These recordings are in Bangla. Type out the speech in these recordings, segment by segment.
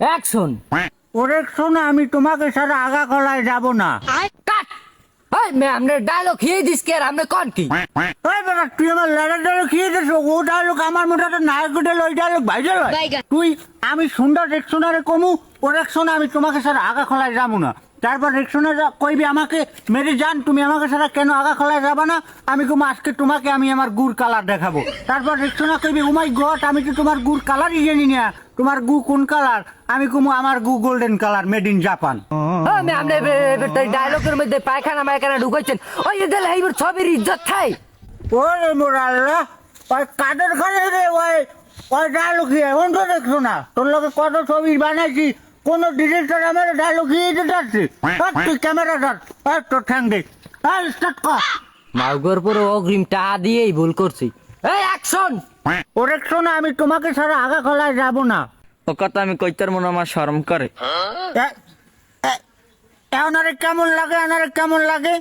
অ্যাকশন ওরে শোনো আমি তোমাকে সারা আগা কলায় যাব না। কাট! ওই মে আমনে ডায়লগ দিস কে আর আমনে কোন কি? ওই বেটা তুই আমার লেডার ডায়লগ খেয়ে দিস ও ডায়লগ আমার মোটাতে নায়ক ওই ডায়লগ তুই আমি সুন্দর রেকশনারে কমু আমি তোমাকে স্যার আগা খোলায় যাব না। তারপর রেকশনে কইবি আমাকে মেরে যান তুমি আমাকে সারা কেন আগা খলায় যাবা না? আমি কমু আজকে তোমাকে আমি আমার গুড় কালার দেখাবো। তারপর রেকশনা কইবি উমাই গট আমি তো তোমার গুড় কালারই জানি না। তোমার গু কোন কালার? আমি কুমু আমার গু golden colour made in Japan. ডায়লগের মধ্যে পায়খানা মায়খানা ঢুকাইছেন। ওই এদের এইবার ছবির ইজ্জত থাই ওরে মোরাল্লা ওই কাদের ঘরে রে ওই ওই ডায়লগ তো দেখছ না? তোর লোকে কত ছবি বানাইছি? কোন ডিরেক্টর আমার ডায়লগ দিয়ে দিতে তুই ক্যামেরা ধর এই তোর ঠ্যাং দে এই স্টার্ট কর। মাউগর পরে অগ্রিম টাকা দিয়েই ভুল করছি। এই অ্যাকশন ওরে শোনা আমি তোমাকে ছাড়া আগা খোলায় যাব না। ও কথা আমি কইতার মনে আমার শরম করে। এনারে কেমন লাগে এনারে কেমন লাগে?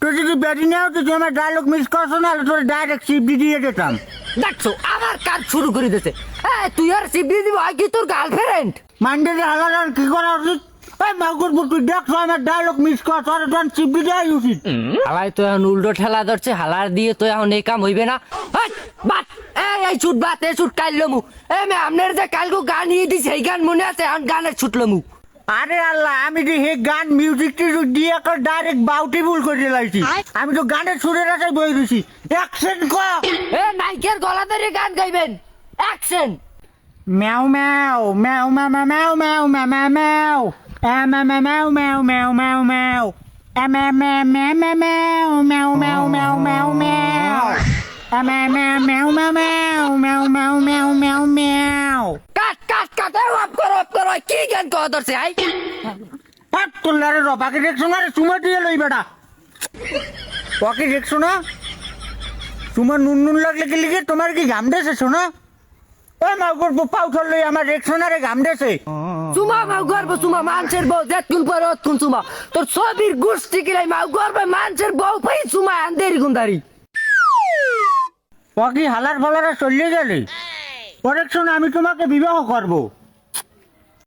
তুই যদি বেরি নেও তুই আমার ডায়লগ মিস করছ না তোর ডাইরেক্ট সিপ দিয়ে দিতাম। দেখছ আবার কাজ শুরু করে দিতেছে তুই আর সিবি দিব হয় কি তোর গার্লফ্রেন্ড মান্ডের হালার কি করা উচিত ওই মাগুর তুই দেখছ আমার ডায়লগ মিস কর তোর তখন চিপি দেওয়াই উচিত। হালাই তো এখন উল্টো ঠেলা ধরছে হালার দিয়ে তো এখন এই কাম হইবে না। বাট এই এই ছুট বাত এই ছুট কাইল মু এই মে আমনের যে কালকু গান নিয়ে দিস এই গান মনে আছে এখন গানের ছুটলো মু আরে আল্লাহ আমি যে হে গান মিউজিক দিয়ে ডাইরেক্ট বাউটি ভুল করে দিলাইছি। আমি তো গানের সুরের আশায় বই দিছি অ্যাকশন কর এ নাইকের গলা ধরে গান গাইবেন। অ্যাকশন ম্যাও ম্যাও ম্যাও ম্যাও ম্যাও ম্যাও। ম্যাও ম্যাও ম্যাও ম্যাও ম্যাও। ম্যাও ম্যাও ম্যাও ম্যাও ম্যাও ম্যাও ম্যাও ম্যাও ম্যাও ম্যাও ম্যাও ম্যাও ম্যাও ম্যাও কাট কাট কাট এই অফ করো কি গান কহ ধরছে আই? হাত করলে আরে রবাকে দেখছ না রে চুমা দিয়ে লই বেটা। ওকে দেখছ না তোমার নুন নুন লাগলে কি লিখে তোমার কি ঘাম দেছে শোনা? ওই মা করব পাউ চললে আমার রেকশনারে ঘাম দেছে। চুমা মাউ গর্ব চুমা মানুষের বউ যেতকুন পর অতকুন চুমা তোর ছবির গোষ্ঠী কিলাই মাউ গর্বে মানুষের বউ পাই চুমা আন্দেরি গুন্দারি ওকে হালার ফালারা চলিয়ে গেলে। পরেকশন আমি তোমাকে বিবাহ করব।